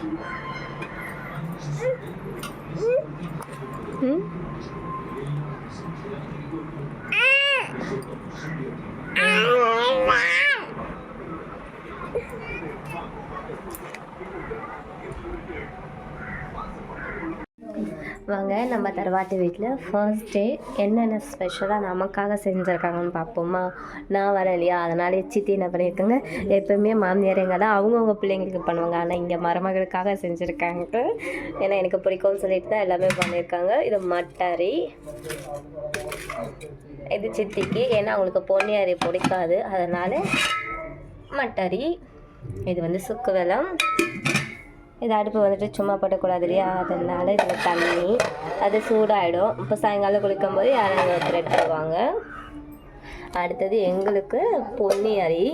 Hı? Hı? வாங்க நம்ம தரவாட்டு வீட்டில் ஃபர்ஸ்ட் டே என்னென்ன ஸ்பெஷலாக நமக்காக செஞ்சுருக்காங்கன்னு பார்ப்போமா? நான் வரேன் இல்லையா? அதனால சித்தி என்ன பண்ணியிருக்காங்க எப்பவுமே மாமியார் எங்கே தான் அவங்கவுங்க பிள்ளைங்களுக்கு பண்ணுவாங்க. ஆனால் இங்கே மருமகளுக்காக செஞ்சுருக்காங்க. ஏன்னா எனக்கு பிடிக்கும்னு சொல்லிட்டு தான் எல்லாமே பண்ணியிருக்காங்க. இது மட்டரி. இது சித்திக்கு. ஏன்னா அவங்களுக்கு பொன்னியாரி பிடிக்காது. அதனால் மட்டரி. இது வந்து சுக்கு வெல்லம். இது அடுப்பு வந்துட்டு சும்மா போட்டக்கூடாது இல்லையா? அதனால இதில் தண்ணி அது சூடாகிடும் இப்போ சாயங்காலம் குளிக்கும் போது யாரும் த்ரெட் போவாங்க அடுத்தது எங்களுக்கு பொன்னி அரி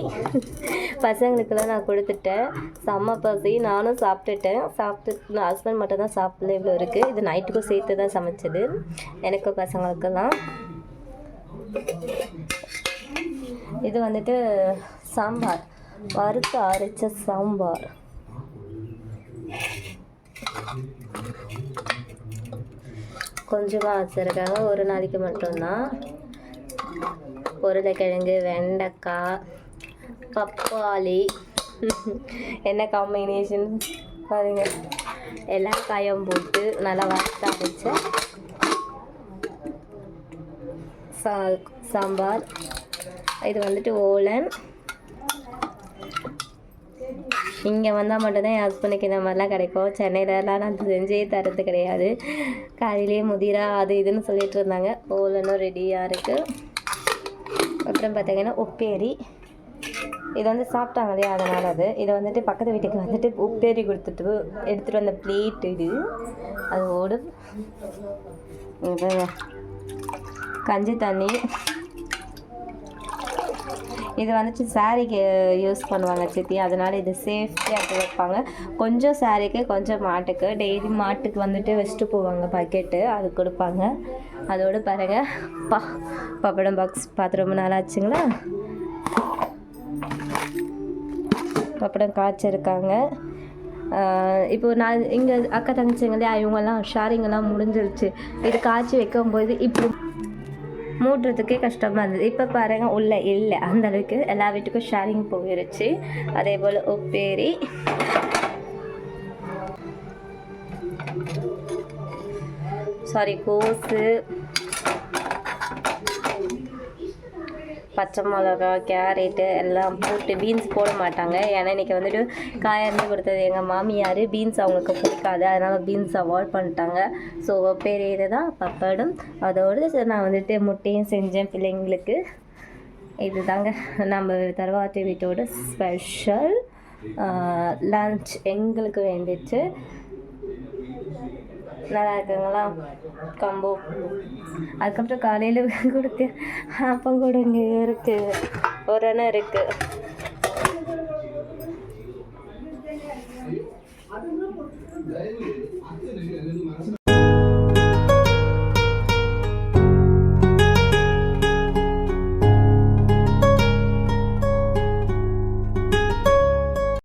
பசங்களுக்கெல்லாம் நான் கொடுத்துட்டேன். செம்ம பசி. நானும் சாப்பிட்டுட்டேன். சாப்பிட்டு நான் ஹஸ்பண்ட் மட்டும் தான் சாப்பிடல இவ்வளோ இருக்குது இது நைட்டுக்கும் சேர்த்து தான் சமைச்சது. எனக்கு பசங்களுக்கெல்லாம். இது வந்துட்டு சாம்பார். வறுத்து அரைச்ச சாம்பார். கொஞ்சமாக வச்சுருக்காங்க. ஒரு நாளைக்கு மட்டும்தான். உருளைக்கிழங்கு வெண்டைக்காய் பப்பாளி என்ன காம்பினேஷன் பாருங்க. எல்லா காயும் போட்டு நல்லா வறுத்து அரைச்ச சாம்பார். இது வந்துட்டு ஓலன். இங்கே வந்தால் மட்டும்தான் என் ஹஸ்பண்டுக்கு இந்த மாதிரிலாம் கிடைக்கும். சென்னையிலலாம் நான் செஞ்சே தரது கிடையாது. காலையிலேயே முதிரா அது இதுன்னு சொல்லிட்டு இருந்தாங்க. ஓலனும் ரெடியாக இருக்குது அப்புறம் பார்த்தீங்கன்னா உப்பேரி. இது வந்து சாப்பிட்டாங்க இல்லையா? அதனால் அது. இதை வந்துட்டு பக்கத்து வீட்டுக்கு வந்துட்டு உப்பேரி கொடுத்துட்டு எடுத்துகிட்டு வந்த பிளேட் இது. அதோடு கஞ்சி தண்ணி. இது வந்துட்டு சாரீக்கு யூஸ் uh, பண்ணுவாங்க சித்தி. அதனால இது சேஃப்டியாக எடுத்து வைப்பாங்க. கொஞ்சம் சாரீக்கு கொஞ்சம் மாட்டுக்கு. டெய்லி மாட்டுக்கு வந்துட்டு வச்சுட்டு போவாங்க பக்கெட்டு அது கொடுப்பாங்க. அதோடு பாருங்கள் பா பப்படம் பாக்ஸ் பார்த்து ரொம்ப நாள் ஆச்சுங்களா? பப்படம் காய்ச்சிருக்காங்க. இப்போ நான் இங்கே அக்கா தங்கச்சிங்களே இவங்கெல்லாம் ஷேரிங்கெல்லாம் முடிஞ்சிருச்சு. இது காய்ச்சி வைக்கும்போது இப்போ மூடுறதுக்கே கஷ்டமாக இருந்தது. இப்போ பாருங்க உள்ளே இல்லை. அந்தளவுக்கு எல்லா வீட்டுக்கும் ஷேரிங் போயிருச்சு. அதே போல் உப்பேரி. சாரி கோஸு. பச்சை மிளகா கேரட்டு எல்லாம் போட்டு பீன்ஸ் போட மாட்டாங்க. ஏன்னா இன்றைக்கி வந்துட்டு காயிருந்து கொடுத்தது எங்கள் மாமியார். பீன்ஸ் அவங்களுக்கு பிடிக்காது. அதனால் பீன்ஸ் அவாய்ட் பண்ணிட்டாங்க. ஸோ பெரிய தான் பப்படும். அதோடு நான் வந்துட்டு முட்டையும் செஞ்சேன் பிள்ளைங்களுக்கு. இதுதாங்க. நம்ம தருவாத்தி வீட்டோட ஸ்பெஷல் லன்ச் எங்களுக்கு வேண்டிச்சு. நல்லா இருக்குங்களா கம்போ அதுக்கப்புறம் காலையில் கொடுத்து அப்பம் கூட இங்கே இருக்குது ஒரு அண்ணன் இருக்குது